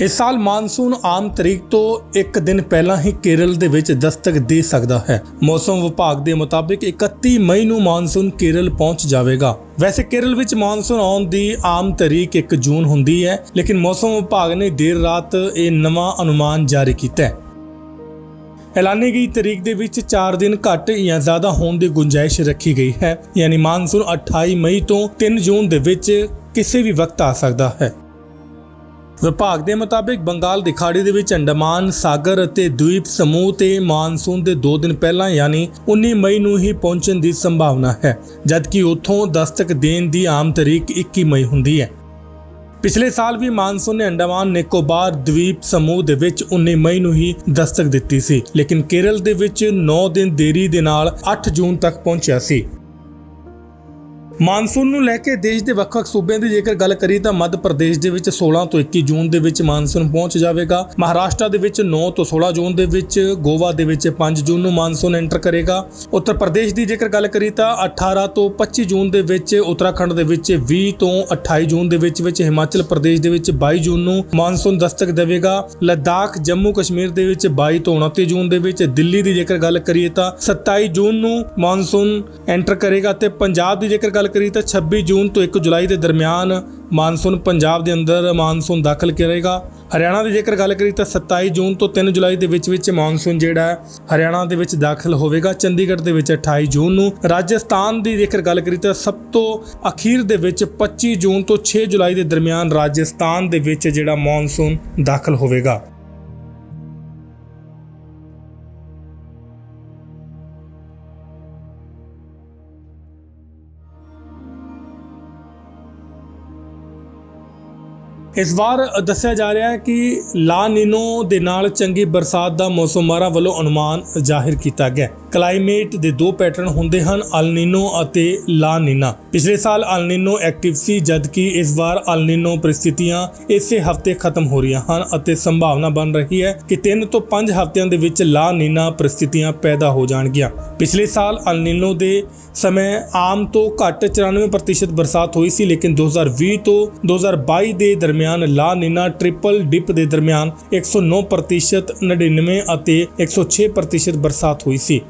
ਇਸ ਸਾਲ ਮਾਨਸੂਨ ਆਮ ਤਰੀਕ ਤੋਂ ਇੱਕ ਦਿਨ ਪਹਿਲਾਂ ਹੀ ਕੇਰਲ ਦੇ ਵਿੱਚ ਦਸਤਕ ਦੇ ਸਕਦਾ ਹੈ। ਮੌਸਮ ਵਿਭਾਗ ਦੇ ਮੁਤਾਬਿਕ 31 ਮਈ ਨੂੰ ਮਾਨਸੂਨ ਕੇਰਲ ਪਹੁੰਚ ਜਾਵੇਗਾ। ਵੈਸੇ ਕੇਰਲ ਵਿੱਚ ਮਾਨਸੂਨ ਆਉਣ ਦੀ ਆਮ ਤਰੀਕ 1 ਜੂਨ ਹੁੰਦੀ ਹੈ, ਲੇਕਿਨ ਮੌਸਮ ਵਿਭਾਗ ਨੇ ਦੇਰ ਰਾਤ ਇਹ ਨਵਾਂ ਅਨੁਮਾਨ ਜਾਰੀ ਕੀਤਾ ਹੈ। ਐਲਾਨੀ ਗਈ ਤਰੀਕ ਦੇ ਵਿੱਚ 4 ਦਿਨ ਘੱਟ ਜਾਂ ਜ਼ਿਆਦਾ ਹੋਣ ਦੀ ਗੁੰਜਾਇਸ਼ ਰੱਖੀ ਗਈ ਹੈ, ਯਾਨੀ ਮਾਨਸੂਨ 28 ਮਈ ਤੋਂ 3 ਜੂਨ ਦੇ ਵਿੱਚ ਕਿਸੇ ਵੀ ਵਕਤ ਆ ਸਕਦਾ ਹੈ। ਵਿਭਾਗ ਦੇ ਮੁਤਾਬਿਕ ਬੰਗਾਲ ਦੀ ਖਾੜੀ ਦੇ ਵਿੱਚ ਅੰਡਮਾਨ, ਸਾਗਰ ਅਤੇ ਦਵੀਪ ਸਮੂਹ ਤੇ ਮਾਨਸੂਨ ਦੇ 2 ਦਿਨ ਪਹਿਲਾਂ ਯਾਨੀ 19 ਮਈ ਨੂੰ ਹੀ ਪਹੁੰਚਣ ਦੀ ਸੰਭਾਵਨਾ ਹੈ, ਜਦਕਿ ਉੱਥੋਂ ਦਸਤਕ ਦੇਣ ਦੀ ਆਮ ਤਰੀਕ 21 ਮਈ ਹੁੰਦੀ ਹੈ। ਪਿਛਲੇ ਸਾਲ ਵੀ ਮਾਨਸੂਨ ਨੇ ਅੰਡਮਾਨ ਨਿਕੋਬਾਰ ਦਵੀਪ ਸਮੂਹ ਦੇ ਵਿੱਚ 19 ਮਈ ਨੂੰ ਹੀ ਦਸਤਕ ਦਿੱਤੀ ਸੀ, ਲੇਕਿਨ ਕੇਰਲ ਦੇ ਵਿੱਚ 9 ਦਿਨ ਦੇਰੀ ਦੇ ਨਾਲ 8 ਜੂਨ ਤੱਕ ਪਹੁੰਚਿਆ ਸੀ। ਮਾਨਸੂਨ ਨੂੰ ਲੈ ਕੇ ਦੇਸ਼ ਦੇ ਵੱਖ-ਵੱਖ ਸੂਬਿਆਂ ਦੀ ਜੇਕਰ ਗੱਲ ਕਰੀ ਤਾਂ ਮੱਧ ਪ੍ਰਦੇਸ਼ ਦੇ ਵਿੱਚ 16 ਤੋਂ 21 ਜੂਨ ਦੇ ਵਿੱਚ ਮਾਨਸੂਨ ਪਹੁੰਚ ਜਾਵੇਗਾ। ਮਹਾਰਾਸ਼ਟਰ ਦੇ ਵਿੱਚ 9 ਤੋਂ 16 ਜੂਨ ਦੇ ਵਿੱਚ ਗੋਵਾ ਦੇ ਵਿੱਚ 5 ਜੂਨ ਨੂੰ ਮਾਨਸੂਨ ਐਂਟਰ ਕਰੇਗਾ। ਉੱਤਰ ਪ੍ਰਦੇਸ਼ ਦੀ ਜੇਕਰ ਗੱਲ ਕਰੀ ਤਾਂ 18 ਤੋਂ 25 ਜੂਨ ਦੇ ਵਿੱਚ, ਉੱਤਰਾਖੰਡ ਦੇ ਵਿੱਚ 20 ਤੋਂ 28 ਜੂਨ ਦੇ ਵਿੱਚ ਵਿੱਚ, ਹਿਮਾਚਲ ਪ੍ਰਦੇਸ਼ ਦੇ ਵਿੱਚ 22 ਜੂਨ ਨੂੰ ਮਾਨਸੂਨ ਦਸਤਕ ਦੇਵੇਗਾ। ਲੱਦਾਖ, ਜੰਮੂ ਕਸ਼ਮੀਰ ਦੇ ਵਿੱਚ 22 ਤੋਂ 29 ਜੂਨ ਦੇ ਵਿੱਚ, ਦਿੱਲੀ ਦੀ ਜੇਕਰ ਗੱਲ ਕਰੀਏ ਤਾਂ 27 ਜੂਨ ਨੂੰ ਮਾਨਸੂਨ ਐਂਟਰ ਕਰੇਗਾ ਤੇ ਪੰਜਾਬ ਦੀ ਜੇਕਰ ਗੱਲ ਕਰੀ ਤਾਂ 26 ਜੂਨ ਤੋਂ 1 ਜੁਲਾਈ ਦੇ ਦਰਮਿਆਨ ਮਾਨਸੂਨ ਪੰਜਾਬ ਦੇ ਅੰਦਰ ਮਾਨਸੂਨ ਦਾਖਲ ਕਰੇਗਾ। ਹਰਿਆਣਾ ਦੀ ਜੇਕਰ ਗੱਲ ਕਰੀ ਤਾਂ 27 ਜੂਨ ਤੋਂ 3 ਜੁਲਾਈ ਦੇ ਵਿੱਚ ਵਿੱਚ ਮਾਨਸੂਨ ਜਿਹੜਾ ਹੈ, ਹਰਿਆਣਾ ਦੇ ਵਿੱਚ ਦਾਖਲ ਹੋਵੇਗਾ। ਚੰਡੀਗੜ੍ਹ ਦੇ ਵਿੱਚ 28 ਜੂਨ ਨੂੰ। ਰਾਜਸਥਾਨ ਦੀ ਜੇਕਰ ਗੱਲ ਕਰੀ ਤਾਂ ਸਭ ਤੋਂ ਅਖੀਰ ਦੇ ਵਿੱਚ 25 ਜੂਨ ਤੋਂ 6 ਜੁਲਾਈ ਦੇ ਦਰਮਿਆਨ ਰਾਜਸਥਾਨ ਦੇ ਵਿੱਚ ਜਿਹੜਾ ਮਾਨਸੂਨ ਦਾਖਲ ਹੋਵੇਗਾ। ਇਸ ਵਾਰ ਦੱਸਿਆ ਜਾ ਰਿਹਾ ਹੈ ਕਿ ਲਾ ਨੀਨੋ ਦੇ ਨਾਲ ਚੰਗੀ ਬਰਸਾਤ ਦਾ ਮੌਸਮਾਰਾ ਵੱਲੋਂ ਅਨੁਮਾਨ ਜ਼ਾਹਿਰ ਕੀਤਾ ਗਿਆ ਕਲਾਈਮੇਟ ਦੇ ਦੋ ਪੈਟਰਨ ਹੁੰਦੇ ਹਨ, ਅਲ ਨੀਨੋ ਅਤੇ ਲਾ ਨੀਨਾ। ਪਿਛਲੇ ਸਾਲ ਅਲ ਨੀਨੋ ਐਕਟਿਵ ਸੀ, ਜਦਕਿ ਇਸ ਵਾਰ ਅਲ ਨੀਨੋ ਪਰਿਸਥਿਤੀਆਂ ਇਸੇ ਹਫ਼ਤੇ ਖਤਮ ਹੋ ਰਹੀਆਂ ਹਨ ਅਤੇ ਸੰਭਾਵਨਾ ਬਣ ਰਹੀ ਹੈ ਕਿ 3 ਤੋਂ 5 ਹਫ਼ਤਿਆਂ ਦੇ ਵਿੱਚ ਲਾ ਨੀਨਾ ਪਰਿਸਥਿਤੀਆਂ ਪੈਦਾ ਹੋ ਜਾਣਗੀਆਂ। ਪਿਛਲੇ ਸਾਲ ਅਲ ਨੀਨੋ ਦੇ ਸਮੇਂ ਆਮ ਤੋਂ ਘੱਟ 94% ਬਰਸਾਤ ਹੋਈ ਸੀ, ਲੇਕਿਨ 2020 ਤੋਂ 2022 ਦੇ ਦਰਮਿਆਨ ਲਾ ਨੀਨਾ ਟ੍ਰਿਪਲ ਡਿਪ ਦੇ ਦਰਮਿਆਨ 109% 99 ਅਤੇ 106% ਬਰਸਾਤ ਹੋਈ ਸੀ।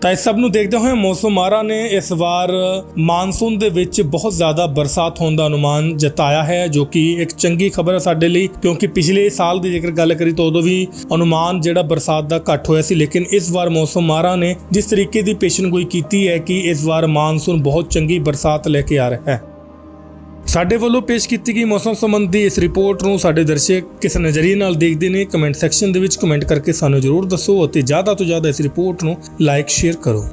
ਤਾਂ ਇਸ ਸਭ ਨੂੰ ਦੇਖਦੇ ਹੋਏ ਮੌਸਮ ਮਾਰਾ ਨੇ ਇਸ ਵਾਰ ਮਾਨਸੂਨ ਦੇ ਵਿੱਚ ਬਹੁਤ ਜ਼ਿਆਦਾ ਬਰਸਾਤ ਹੋਣ ਦਾ ਅਨੁਮਾਨ ਜਤਾਇਆ ਹੈ, ਜੋ ਕਿ ਇੱਕ ਚੰਗੀ ਖਬਰ ਹੈ ਸਾਡੇ ਲਈ, ਕਿਉਂਕਿ ਪਿਛਲੇ ਸਾਲ ਦੀ ਜੇਕਰ ਗੱਲ ਕਰੀ ਤਾਂ ਉਦੋਂ ਵੀ ਅਨੁਮਾਨ ਜਿਹੜਾ ਬਰਸਾਤ ਦਾ ਘੱਟ ਹੋਇਆ ਸੀ, ਲੇਕਿਨ ਇਸ ਵਾਰ ਮੌਸਮ ਮਾਰਾ ਨੇ ਜਿਸ ਤਰੀਕੇ ਦੀ ਪੇਸ਼ਨਗੋਈ ਕੀਤੀ ਹੈ ਕਿ ਇਸ ਵਾਰ ਮਾਨਸੂਨ ਬਹੁਤ ਚੰਗੀ ਬਰਸਾਤ ਲੈ ਕੇ ਆ ਰਿਹਾ ਹੈ। ਸਾਡੇ ਵੱਲੋਂ ਪੇਸ਼ ਕੀਤੀ ਗਈ ਮੌਸਮ ਸੰਬੰਧੀ ਇਸ ਰਿਪੋਰਟ ਨੂੰ ਸਾਡੇ ਦਰਸ਼ਕ ਕਿਸ ਨਜ਼ਰੀਏ ਨਾਲ ਦੇਖਦੇ ਨੇ ਕਮੈਂਟ ਸੈਕਸ਼ਨ ਦੇ ਵਿੱਚ ਕਮੈਂਟ ਕਰਕੇ ਸਾਨੂੰ ਜ਼ਰੂਰ ਦੱਸੋ ਅਤੇ ਜ਼ਿਆਦਾ ਤੋਂ ਜ਼ਿਆਦਾ ਇਸ ਰਿਪੋਰਟ ਨੂੰ ਲਾਈਕ ਸ਼ੇਅਰ ਕਰੋ।